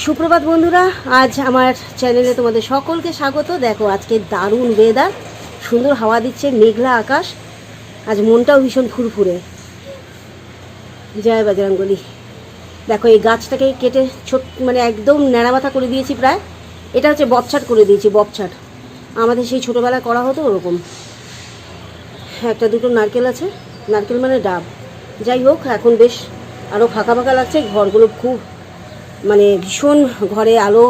সুপ্রভাত বন্ধুরা, আজ আমার চ্যানেলে তোমাদের সকলকে স্বাগত। দেখো, আজকে দারুণ ওয়েদার সুন্দর হাওয়া দিচ্ছে, মেঘলা আকাশ, আজ মনটাও ভীষণ ফুরফুরে। জয় বজরঙ্গলি দেখো, এই গাছটাকে কেটে ছোট মানে একদম ন্যাড়ামাথা করে দিয়েছি প্রায়। এটা হচ্ছে বপছাট করে দিয়েছি, বপছাট। আমাদের সেই ছোটোবেলায় করা হতো ওরকম। একটা দুটো নারকেল আছে, নারকেল মানে ডাব। যাই হোক, এখন বেশ আরও ফাঁকা ফাঁকা লাগছে, ঘরগুলো খুব মানে ভীষণ ঘরে আলো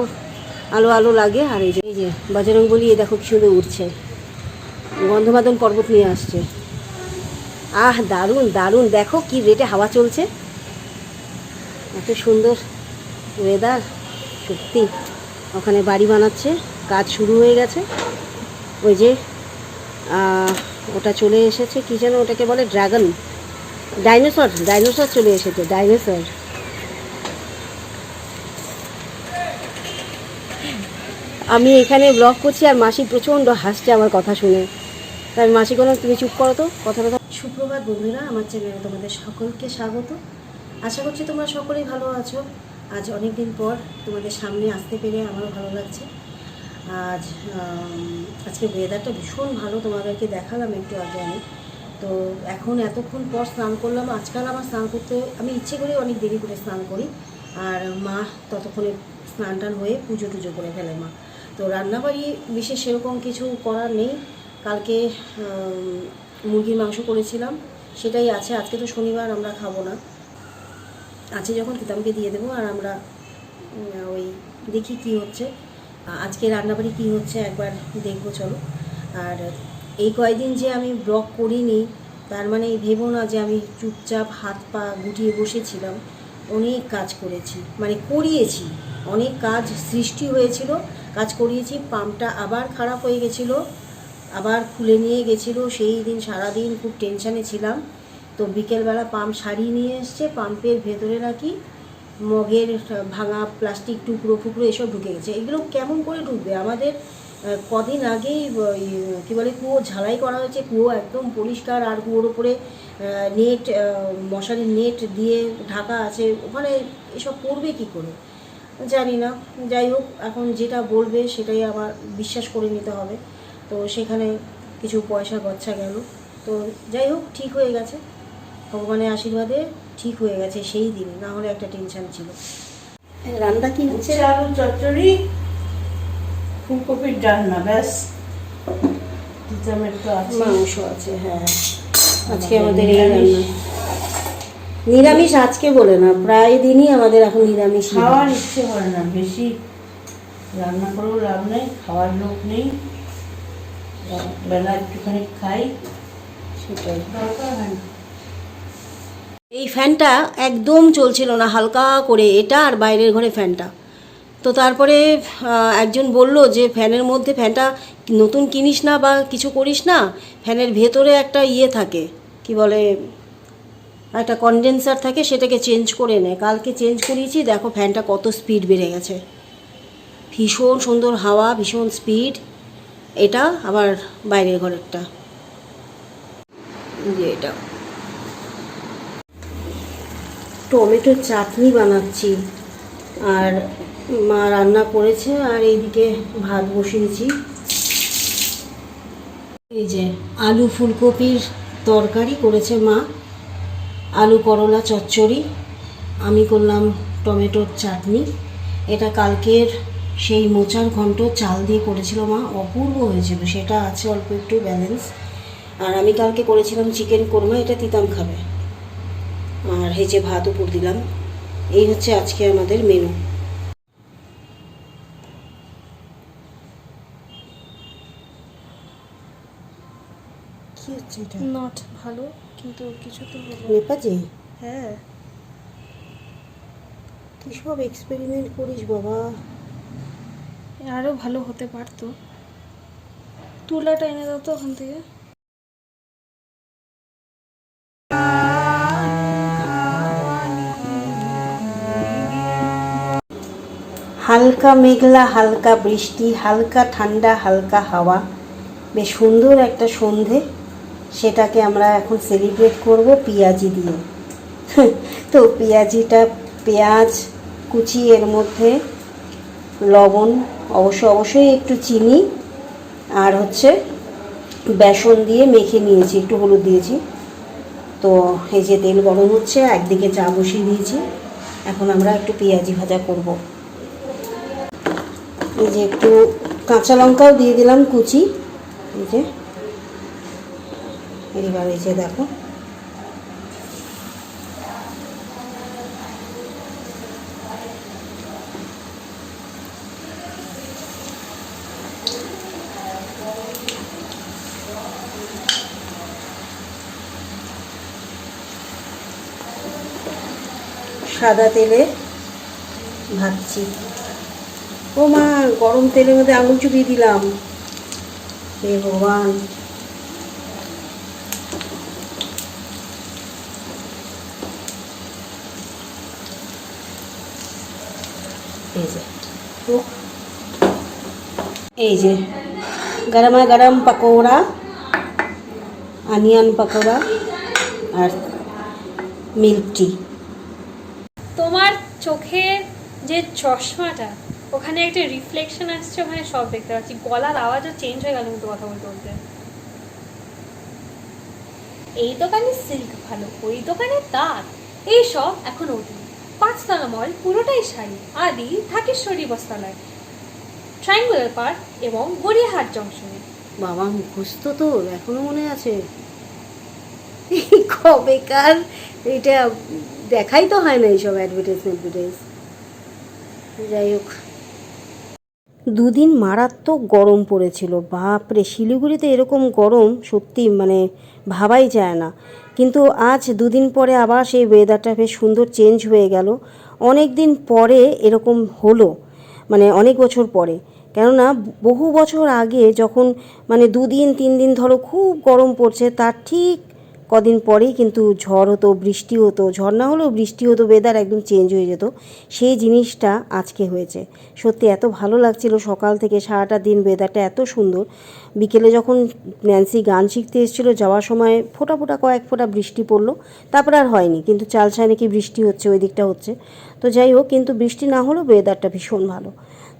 আলো আলো লাগে। আর এই যে বাজারং বলি এ দেখো কি সুন্দর উঠছে। গন্ধমাদন পর্বত নিয়ে আসছে। আহ, দারুণ দারুণ। দেখো কি রেটে হাওয়া চলছে। এত সুন্দর ওয়েদার সত্যি, ওখানে বাড়ি বানাচ্ছে, কাজ শুরু হয়ে গেছে। ওই যে ওটা চলে এসেছে, কি যেন ওটাকে বলে, ড্রাগন। ডাইনোসর ডাইনোসর চলে এসেছে, ডাইনোসর। আমি এখানে ব্লগ করছি আর মাসি প্রচণ্ড হাসছে আমার কথা শুনে। তাই মাসি বললাম তুমি চুপ করো তো কথা কথা সুপ্রভাত বন্ধুরা, আমার চ্যানেলে তোমাদের সকলকে স্বাগত। আশা করছি তোমরা সকলেই ভালো আছো। আজ অনেক দিন পর তোমাদের সামনে আসতে পেরে আমারও ভালো লাগছে। আজ আজকে ওয়েদারটা ভীষণ ভালো, তোমাদেরকে দেখালাম একটু আগে আমি। তো এখন এতক্ষণ পর স্নান করলাম। আজকাল আমার স্নান করতে, আমি ইচ্ছে করে অনেক দেরি করে স্নান করি। আর মা ততক্ষণে স্নান টান হয়ে পুজো টুজো করে ফেলে মা। তো রান্নাবাড়ি বিশেষ সেরকম কিছু করার নেই। কালকে মুরগির মাংস করেছিলাম। সেটাই আছে। আজকে তো শনিবার, আমরা খাব না। আছে যখন কিতামকে দিয়ে দেবো। আর আমরা ওই দেখি কি হচ্ছে। আজকে রান্নাবাড়ি কি হচ্ছে একবার দেখব, চলো। আর এই কয়দিন যে আমি ব্লগ করিনি, তার মানে ভেবো না যে আমি চুপচাপ হাত পা গুটিয়ে বসেছিলাম। অনেক কাজ করেছি। মানে করিয়েছি। অনেক কাজ সৃষ্টি হয়েছিল। কাজ করিয়েছি, পাম্পটা আবার খারাপ হয়ে গেছিল, আবার খুলে নিয়ে গেছিল, সেই দিন সারাদিন খুব টেনশানে ছিলাম। তো বিকেলবেলা পাম্প সারিয়ে নিয়ে এসছে, পাম্পের ভেতরে নাকি মগের ভাঙা প্লাস্টিক টুকরো ফুকরো এসব ঢুকে গেছে। এগুলো কেমন করে ঢুকবে? আমাদের কদিন আগেই কী বলে, কুয়ো ঝালাই করা হয়েছে, কুয়ো একদম পরিষ্কার আর কুয়োর উপরে নেট মশারির নেট দিয়ে ঢাকা আছে, ওখানে এসব করবে কি করে? জানি না। যাই হোক এখন যেটা বলবে সেটাই আমার বিশ্বাস করে নিতে হবে। তো সেখানে কিছু পয়সা গচ্ছা গেল। তো যাই হোক ঠিক হয়ে গেছে। ভগবানের আশীর্বাদে ঠিক হয়ে গেছে সেই দিন। না হলে একটা টেনশন ছিল। রান্না কি হচ্ছে? আলু চচ্চড়ি ফুলকপির ডালনা ব্যাস। টমেটো আছে মাংস আছে হ্যাঁ। আজকে আমাদের এই রান্না। নিরামিষ আজকে বলে না প্রায় দিনই আমাদের এখন নিরামিষ খাওয়ার ইচ্ছে করে না বেশি রান্না করেও লাভ নেই খাওয়ার লোক নেই। বেলা একটুখানি খাই সেটাই। দরকার হয় না এই ফ্যানটা একদম চলছিল না হালকা করে এটা আর বাইরের ঘরে ফ্যানটা। তো তারপরে একজন বলল যে ফ্যানের মধ্যে ফ্যানটা নতুন কিনিস না বা কিছু করিস না ফ্যানের ভেতরে একটা ইয়ে থাকে কি বলে একটা কনডেন্সার থাকে, সেটাকে চেঞ্জ করে নেয়। কালকে চেঞ্জ করিয়েছি, দেখো ফ্যানটা কত স্পিড বেড়ে গেছে। ভীষণ সুন্দর হাওয়া, ভীষণ স্পিড এটা আবার বাইরের ঘরেরটা। যে এটা। টমেটোর চাটনি বানাচ্ছি। আর মা রান্না করেছে, আর এইদিকে ভাত বসিয়েছি। এই যে আলু ফুলকপির তরকারি করেছে মা। আলু করলা চচ্চড়ি, আমি করলাম টমেটোর চাটনি। এটা কালকের সেই মোচার ঘন্ট, চাল দিয়ে করেছিল মা, অপূর্ব হয়েছিল। সেটা আছে অল্প একটু ব্যালেন্স আর আমি কালকে করেছিলাম চিকেন কোরমা, এটা তিতাম খাবে। আর হেঁচে ভাত উপর দিলাম। এই হচ্ছে আজকে আমাদের মেনু কি হচ্ছে এটা? নট ভালো কিন্তু কিছু তো হলো হ্যাঁ। কি সব এক্সপেরিমেন্ট করিস বাবা? আরও ভালো হতে পারতো। তুলাটা এনে দাও তো ওখান থেকে। হালকা মেঘলা হালকা বৃষ্টি হালকা ঠান্ডা হালকা হাওয়া। বেশ সুন্দর একটা সন্ধে। সেটাকে আমরা এখন সেলিব্রেট করব পেঁয়াজি দিয়ে। তো পেঁয়াজিটা পেঁয়াজ, কুচি, এর মধ্যে লবণ, অবশ্য অবশ্যই একটু চিনি, আর হচ্ছে বেসন দিয়ে মেখে নিয়েছি, একটু হলুদ দিয়েছি। তো এই যে তেল গরম হচ্ছে, একদিকে চা বসিয়ে দিয়েছি। এখন আমরা একটু পেঁয়াজি ভাজা করব। এই যে একটু কাঁচা লঙ্কাও দিয়ে দিলাম, কুচি। এই যে এবার এই যে দেখো। সাদা তেলে ভাজছি। ও মা গরম তেলের মধ্যে আঙুল চুপিয়ে দিলাম। হে ভগবান। এই যে। গরমা গরম পকোড়া অনিয়ন পকোড়া আর মিল্ক টি। তোমার চোখের যে চশমাটা, ওখানে একটা রিফ্লেকশন আসছে, ওখানে সব দেখতে পাচ্ছি। গলার আওয়াজও চেঞ্জ হয়ে গেল কিন্তু কথা বলতে বলতে। এই দোকানে সিল্ক ভালো, ওই দোকানে তাঁত এইসব এখন ওটি পাঁচতলা মল পুরোটাই শাড়ি আদি ঢাকেশ্বরী বস্তালয় ট্রাইঙ্গুলার পার্ক এবং গড়িয়াহাট জংশনে বাবা, মুখস্থ তোর এখনও মনে আছে। কবেকার, এটা দেখাই তো হয় না এইসব অ্যাডভার্টাইজ যাই হোক। দুদিন মারাত্মক গরম পড়েছিল। বাপরে, শিলিগুড়িতে এরকম গরম সত্যি মানে ভাবাই যায় না। কিন্তু আজ দুদিন পরে আবার সেই ওয়েদারটা বেশ সুন্দর চেঞ্জ হয়ে গেল। অনেক দিন পরে এরকম হলো মানে অনেক বছর পরে। কেননা বহু বছর আগে যখন মানে দুদিন তিন দিন ধরো খুব গরম পড়ছে, তার ঠিক কদিন পরেই কিন্তু ঝড় হতো, বৃষ্টি হতো, ঝড় না হলেও বৃষ্টি হতো ওয়েদার একদম চেঞ্জ হয়ে যেত, সেই জিনিসটা আজকে হয়েছে। সত্যি এত ভালো লাগছিল সকাল থেকে, সারাটা দিন ওয়েদারটা এত সুন্দর। বিকেলে যখন ন্যান্সি গান শিখতে এসেছিল, যাওয়ার সময় ফোটা ফোটা কয়েক ফোঁটা বৃষ্টি পড়ল, তারপর আর হয়নি, কিন্তু চালসায় নাকি বৃষ্টি হচ্ছে, ওই দিকটা হচ্ছে। তো যাই হোক, কিন্তু বৃষ্টি না হলেও ওয়েদারটা ভীষণ ভালো।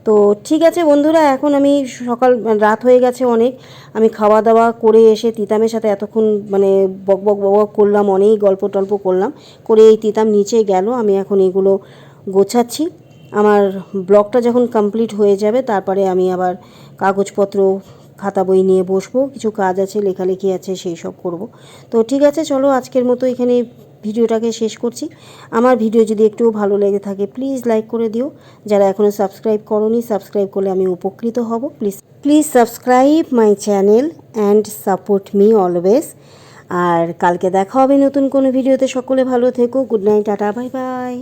তো ঠিক আছে বন্ধুরা, এখন আমি সকাল, রাত হয়ে গেছে অনেক। আমি খাওয়া দাওয়া করে এসে তিতামের সাথে এতক্ষণ মানে বক বক বক করলাম, অনেক গল্প টল্প করলাম। করে এই তিতাম নিচে গেল, আমি এখন এগুলো গোছাচ্ছি। আমার ব্লগটা যখন কমপ্লিট হয়ে যাবে, তারপরে আমি আবার কাগজপত্র, খাতা বই নিয়ে বসবো। কিছু কাজ আছে, লেখালেখি আছে, সেই সব করব। তো ঠিক আছে, চলো আজকের মতো এখানে ভিডিওটাকে শেষ করছি। আমার ভিডিও যদি একটু ভালো লেগে থাকে প্লিজ লাইক করে দিও। যারা এখনও সাবস্ক্রাইব করনি সাবস্ক্রাইব করলে আমি উপকৃত হব। Please please subscribe my channel and support me always আর কালকে দেখা হবে নতুন কোনো ভিডিওতে। সকলে ভালো থেকো। Good night tata bye bye